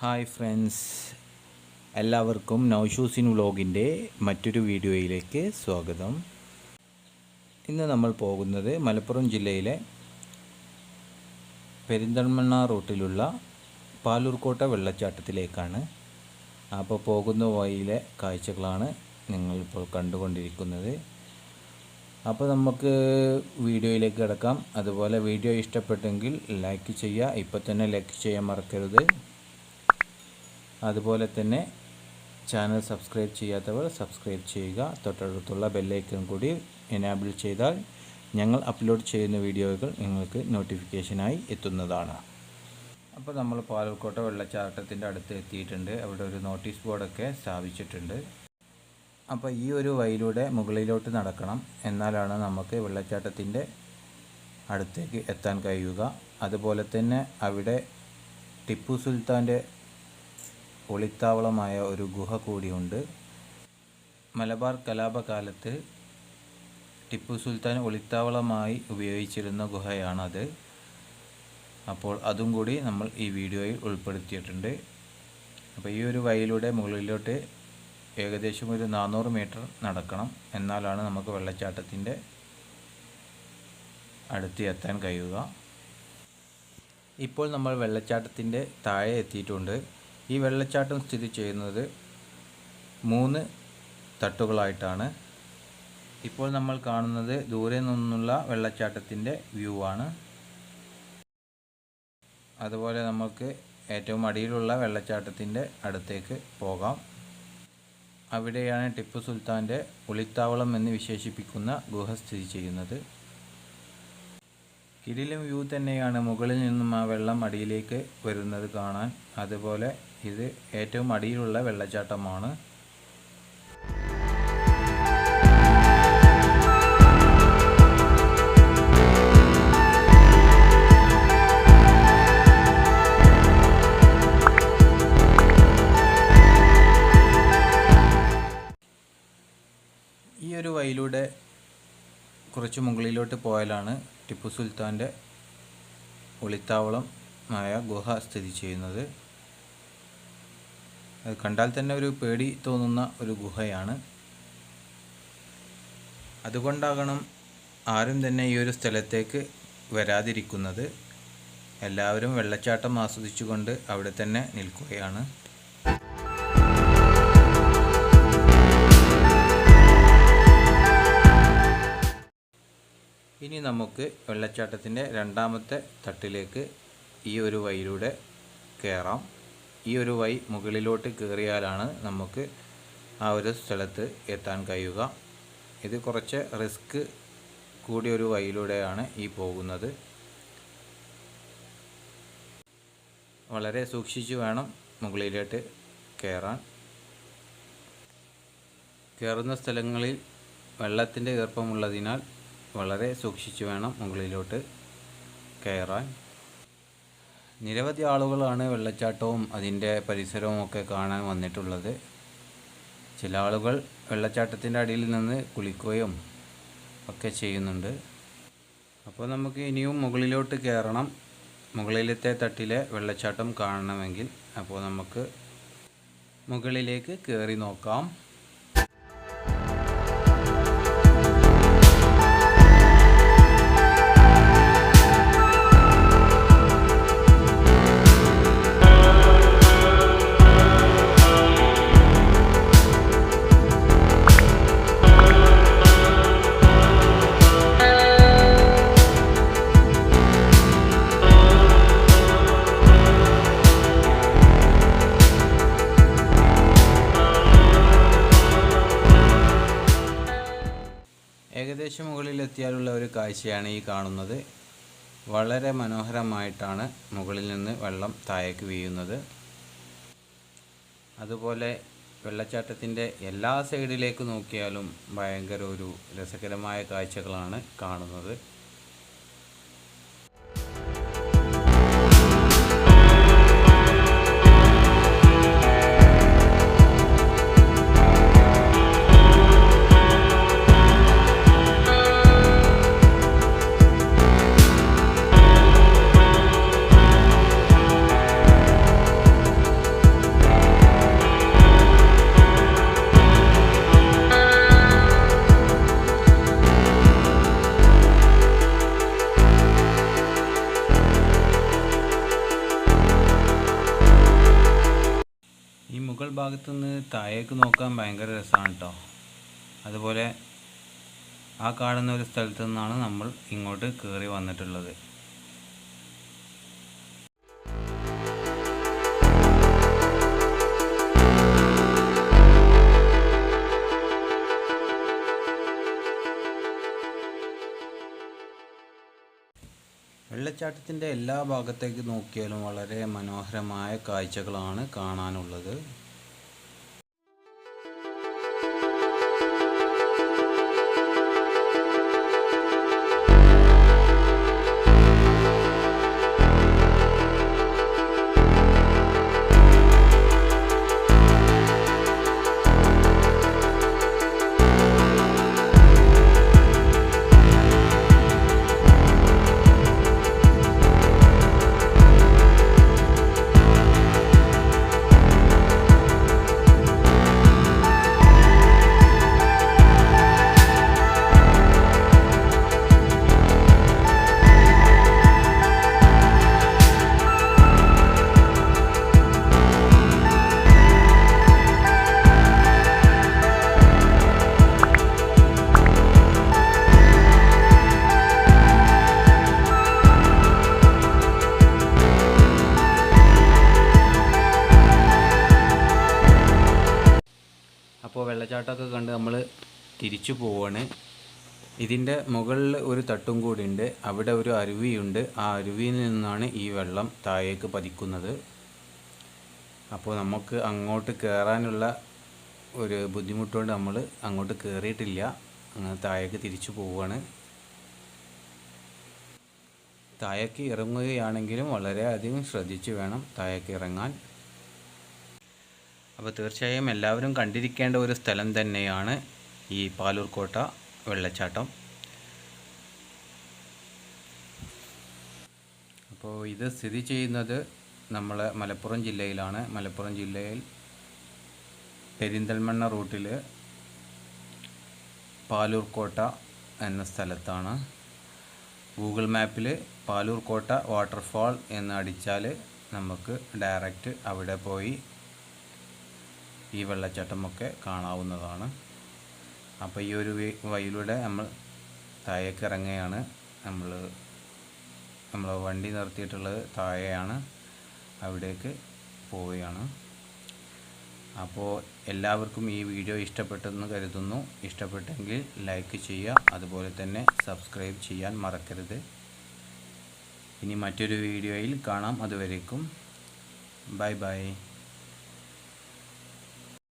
Hi friends. എല്ലാവർക്കും നൗഷൂസിൻ വ്ലോഗിന്റെ മറ്റൊരു വീഡിയോയിലേക്ക് സ്വാഗതം. ഇന്ന് നമ്മൾ പോകുന്നത് മലപ്പുറം ജില്ലയിലെ പെരിന്തൽമണ്ണ റൂട്ടിലുള്ള പാലൂർക്കോട്ട വെള്ളച്ചാട്ടത്തിലേക്കാണ്. അപ്പോൾ പോകുന്ന വഴിയിലെ കാഴ്ചകളാണ് നിങ്ങളിപ്പോൾ കണ്ടുകൊണ്ടിരിക്കുന്നത്. അപ്പോൾ നമുക്ക് വീഡിയോയിലേക്ക് കിടക്കാം. അതുപോലെ വീഡിയോ ഇഷ്ടപ്പെട്ടെങ്കിൽ ലൈക്ക് ചെയ്യുക ഇപ്പോൾ തന്നെ ലൈക്ക് ചെയ്യാൻ മറക്കരുത്. അതുപോലെ തന്നെ ചാനൽ സബ്സ്ക്രൈബ് ചെയ്യാത്തവർ സബ്സ്ക്രൈബ് ചെയ്യുക. തൊട്ടടുത്തുള്ള ബെല്ലൈക്കൺ കൂടി എനാബിൾ ചെയ്താൽ ഞങ്ങൾ അപ്ലോഡ് ചെയ്യുന്ന വീഡിയോകൾ നിങ്ങൾക്ക് നോട്ടിഫിക്കേഷനായി എത്തുന്നതാണ്. അപ്പോൾ നമ്മൾ പാലക്കോട്ട വെള്ളച്ചാട്ടത്തിന്റെ അടുത്ത് എത്തിയിട്ടുണ്ട്. അവിടെ ഒരു നോട്ടീസ് ബോർഡൊക്കെ സ്ഥാപിച്ചിട്ടുണ്ട്. അപ്പോൾ ഈ ഒരു വഴിയിലൂടെ മുകളിലോട്ട് നടക്കണം. എന്നാലാണ് നമുക്ക് വെള്ളച്ചാട്ടത്തിന്റെ അടുത്തേക്ക് എത്താൻ കഴിയുക. അതുപോലെ തന്നെ അവിടെ ടിപ്പു സുൽത്താന്റെ ഒളിത്താവളമായ ഒരു ഗുഹ കൂടിയുണ്ട്. മലബാർ കലാപകാലത്ത് ടിപ്പു സുൽത്താൻ ഒളിത്താവളമായി ഉപയോഗിച്ചിരുന്ന ഗുഹയാണത്. അപ്പോൾ അതും കൂടി നമ്മൾ ഈ വീഡിയോയിൽ ഉൾപ്പെടുത്തിയിട്ടുണ്ട്. അപ്പോൾ ഈ ഒരു വയലിലൂടെ മുകളിലോട്ട് ഏകദേശം ഒരു നാനൂറ് മീറ്റർ നടക്കണം. എന്നാലാണ് നമുക്ക് വെള്ളച്ചാട്ടത്തിന്റെ അടുത്ത് എത്താൻ കഴിയുക. ഇപ്പോൾ നമ്മൾ വെള്ളച്ചാട്ടത്തിന്റെ താഴെ എത്തിയിട്ടുണ്ട്. ഈ വെള്ളച്ചാട്ടം സ്ഥിതി ചെയ്യുന്നത് മൂന്ന് തട്ടുകളായിട്ടാണ്. ഇപ്പോൾ നമ്മൾ കാണുന്നത് ദൂരെ നിന്നുള്ള വെള്ളച്ചാട്ടത്തിന്റെ വ്യൂ ആണ്. അതുപോലെ നമുക്ക് ഏറ്റവും അടിയിലുള്ള വെള്ളച്ചാട്ടത്തിന്റെ അടുത്തേക്ക് പോകാം. അവിടെയാണ് ടിപ്പു സുൽത്താന്റെ ഒളിത്താവളം എന്ന് വിശേഷിപ്പിക്കുന്ന ഗുഹ സ്ഥിതി ചെയ്യുന്നത്. കിടിലം വ്യൂ തന്നെയാണ് മുകളിൽ നിന്നും ആ വെള്ളം അടിയിലേക്ക് വരുന്നത് കാണാൻ. അതുപോലെ ഇത് ഏറ്റവും അടിയിലുള്ള വെള്ളച്ചാട്ടമാണ്. ഈ ഒരു വഴിയിലൂടെ കുറച്ച് മുകളിലോട്ട് പോയാലാണ് ടിപ്പു സുൽത്താന്റെ ഒളിത്താവളം ആയ ഗുഹ സ്ഥിതി ചെയ്യുന്നത്. അത് കണ്ടാൽ തന്നെ ഒരു പേടി തോന്നുന്ന ഒരു ഗുഹയാണ്. അതുകൊണ്ടാകണം ആരും തന്നെ ഈ ഒരു സ്ഥലത്തേക്ക് വരാതിരിക്കുന്നത്. എല്ലാവരും വെള്ളച്ചാട്ടം ആസ്വദിച്ചുകൊണ്ട് അവിടെ തന്നെ നിൽക്കുകയാണ്. ഇനി നമുക്ക് വെള്ളച്ചാട്ടത്തിന്റെ രണ്ടാമത്തെ തട്ടിലേക്ക് ഈ ഒരു വൈയിലൂടെ കയറാം. ഈ ഒരു വൈ മുകളിലോട്ട് കയറിയാലാണ് നമുക്ക് ആ ഒരു സ്ഥലത്ത് എത്താൻ കഴിയുക. ഇത് കുറച്ച് റിസ്ക് കൂടിയ ഒരു വഴിയിലൂടെയാണ് ഈ പോകുന്നത്. വളരെ സൂക്ഷിച്ചു വേണം മുകളിലോട്ട് കയറാൻ. കയറുന്ന സ്ഥലങ്ങളിൽ വെള്ളത്തിന്റെ ഈർപ്പമുള്ളതിനാൽ വളരെ സൂക്ഷിച്ചു വേണം മുകളിലോട്ട് കയറാൻ. നിരവധി ആളുകളാണ് വെള്ളച്ചാട്ടവും അതിന്റെ പരിസരവും ഒക്കെ കാണാൻ വന്നിട്ടുള്ളത്. ചില ആളുകൾ വെള്ളച്ചാട്ടത്തിന്റെ അടിയിൽ നിന്ന് കുളിക്കുകയും ഒക്കെ ചെയ്യുന്നുണ്ട്. അപ്പോൾ നമുക്ക് ഇനിയും മുകളിലോട്ട് കയറണം. മുകളിലത്തെ തട്ടിലെ വെള്ളച്ചാട്ടം കാണണമെങ്കിൽ. അപ്പോൾ നമുക്ക് മുകളിലേക്ക് കയറി നോക്കാം. ഏകദേശം മുകളിലെത്തിയാലുള്ള ഒരു കാഴ്ചയാണ് ഈ കാണുന്നത്. വളരെ മനോഹരമായിട്ടാണ് മുകളിൽ നിന്ന് വെള്ളം താഴേക്ക് വീഴുന്നത്. അതുപോലെ വെള്ളച്ചാട്ടത്തിന്റെ എല്ലാ സൈഡിലേക്ക് നോക്കിയാലും ഭയങ്കര ഒരു രസകരമായ കാഴ്ചകളാണ് കാണുന്നത്. ഭാഗത്തു നിന്ന് താഴേക്ക് നോക്കാൻ ഭയങ്കര രസമാണ് കേട്ടോ അതുപോലെ ആ കാണുന്ന ഒരു സ്ഥലത്തു നിന്നാണ് നമ്മൾ ഇങ്ങോട്ട് കയറി വന്നിട്ടുള്ളത്. വെള്ളച്ചാട്ടത്തിന്റെ എല്ലാ ഭാഗത്തേക്ക് നോക്കിയാലും വളരെ മനോഹരമായ കാഴ്ചകളാണ് കാണാനുള്ളത്. വെള്ളച്ചാട്ടമൊക്കെ കണ്ട് നമ്മൾ തിരിച്ചു പോവാണ്. ഇതിന്റെ മുകളിൽ ഒരു തട്ടും കൂടി ഉണ്ട്. അവിടെ ഒരു അരുവിയുണ്ട്. ആ അരുവിയിൽ നിന്നാണ് ഈ വെള്ളം താഴേക്ക് പതിക്കുന്നത്. അപ്പോൾ നമുക്ക് അങ്ങോട്ട് കയറാനുള്ള ഒരു ബുദ്ധിമുട്ടുകൊണ്ട് നമ്മൾ അങ്ങോട്ട് കയറിയിട്ടില്ല അങ്ങനെ താഴേക്ക് തിരിച്ചു പോവുകയാണ് താഴേക്ക് ഇറങ്ങുകയാണെങ്കിലും വളരെയധികം ശ്രദ്ധിച്ച് വേണം താഴേക്ക് ഇറങ്ങാൻ. അപ്പോൾ തീർച്ചയായും എല്ലാവരും കണ്ടിരിക്കേണ്ട ഒരു സ്ഥലം തന്നെയാണ് ഈ പാലൂർക്കോട്ട വെള്ളച്ചാട്ടം. അപ്പോൾ ഇത് സ്ഥിതി ചെയ്യുന്നത് നമ്മളെ മലപ്പുറം ജില്ലയിലാണ്. മലപ്പുറം ജില്ലയിൽ പെരിന്തൽമണ്ണ റൂട്ടിൽ പാലൂർക്കോട്ട എന്ന സ്ഥലത്താണ്. ഗൂഗിൾ മാപ്പിൽ പാലൂർക്കോട്ട വാട്ടർഫാൾ എന്ന് അടിച്ചാൽ നമുക്ക് ഡയറക്റ്റ് അവിടെ പോയി ഈ വെള്ളച്ചാട്ടമൊക്കെ കാണാവുന്നതാണ്. അപ്പോൾ ഈ ഒരു വയലൂടെ നമ്മൾ താഴേക്ക് ഇറങ്ങുകയാണ് നമ്മൾ നമ്മൾ വണ്ടി നിർത്തിയിട്ടുള്ളത് താഴെയാണ്. അവിടേക്ക് പോവുകയാണ്. അപ്പോൾ എല്ലാവർക്കും ഈ വീഡിയോ ഇഷ്ടപ്പെട്ടെന്ന് കരുതുന്നു. ഇഷ്ടപ്പെട്ടെങ്കിൽ ലൈക്ക് ചെയ്യുക അതുപോലെ തന്നെ സബ്സ്ക്രൈബ് ചെയ്യാൻ മറക്കരുത്. ഇനി മറ്റൊരു വീഡിയോയിൽ കാണാം. അതുവരേക്കും ബൈ ബൈ.